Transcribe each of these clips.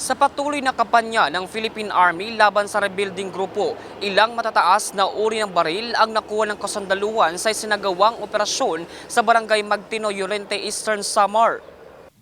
Sa patuloy na kampanya ng Philippine Army laban sa rebuilding grupo, ilang matataas na uri ng baril ang nakuha ng kasandaluhan sa sinagawang operasyon sa barangay Magtino, Llorente, Eastern Samar.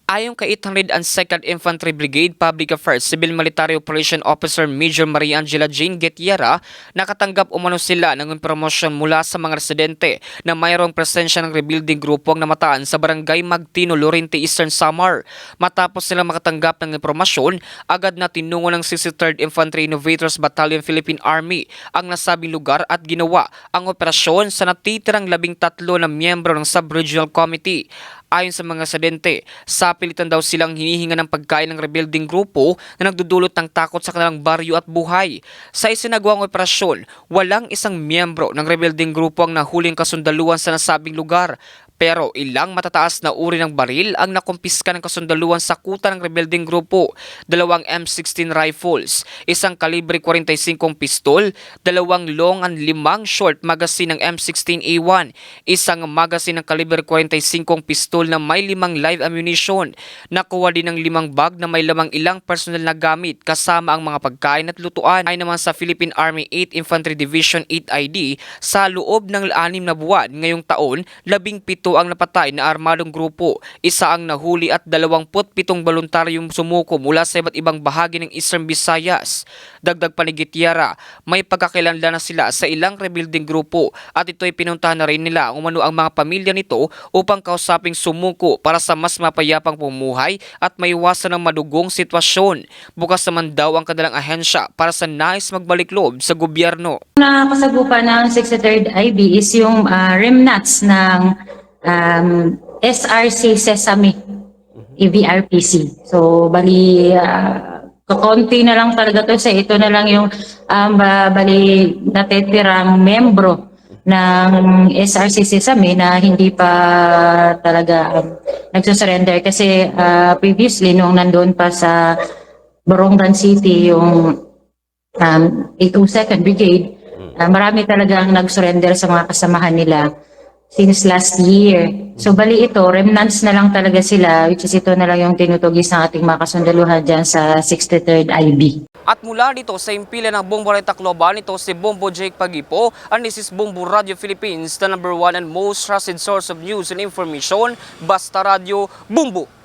Ayon kay 802nd Infantry Brigade Public Affairs Civil Military Operation Officer Major Maria Angela Jane Getiera, nakatanggap umano sila ng impormasyon mula sa mga residente na mayroong presensya ng rebuilding grupo ang namataan sa barangay Magtino, Lorente, Eastern Samar. Matapos sila makatanggap ng impormasyon, agad na tinungo ng 63rd Infantry Innovators Battalion Philippine Army ang nasabing lugar at ginawa ang operasyon sa natitirang labing tatlo na miyembro ng Sub-Regional Committee. Ayon sa mga residente, sa pilitan daw silang hinihinga ng pagkain ng rebuilding grupo na nagdudulot ng takot sa kanilang baryo at buhay. Sa isinagawang operasyon, walang isang miyembro ng rebuilding grupo ang nahuling kasundaluhan sa nasabing lugar. Pero ilang matataas na uri ng baril ang nakumpiska ng kasundaluhan sa kuta ng rebuilding grupo. Dalawang M16 rifles, isang kalibre 45 pistol, dalawang long and limang short magazine ng M16A1, isang magazine ng kalibre 45 pistol na may limang live ammunition. Nakuha din ng limang bag na may lamang ilang personal na gamit kasama ang mga pagkain at lutuan. Ay naman sa Philippine Army 8 Infantry Division 8 ID sa loob ng anim na buwan ngayong taon, labing pito ang napatay na armadong grupo, isa ang nahuli at 27 voluntaryong sumuko mula sa iba't ibang bahagi ng Eastern Visayas. Dagdag pa ni Gitiara, may pagkakilanlan na sila sa ilang rebuilding grupo at ito'y pinuntahan na rin nila umano ang mga pamilya nito upang kausaping sumuko para sa mas mapayapang pumuhay at maiwasan ng madugong sitwasyon. Bukas naman daw ang kanilang ahensya para sa nais magbalik loob sa gobyerno. Nakasagupa ng 63rd IB is yung ah, remnants ng um, SRC Sesame EVRPC. So, bali, uh, kakonti na lang talaga to sa ito na lang yung um, ba- bali natitirang membro ng SRC Sesame na hindi pa talaga um, nagsusurrender kasi ah, previously nung nandoon pa sa Borongan City yung um, 82nd Brigade, uh, marami talagang nag-surrender sa mga kasamahan nila since last year. So bali ito, remnants na lang talaga sila, which is ito na lang yung tinutugis ng ating mga kasundaluhan dyan sa 63rd IB. At mula dito sa impila ng Bombo Reta Tacloban, ito si Bombo Jake Pagipo, and this is Bombo Radio Philippines, the number one and most trusted source of news and information, Basta Radio, Bombo!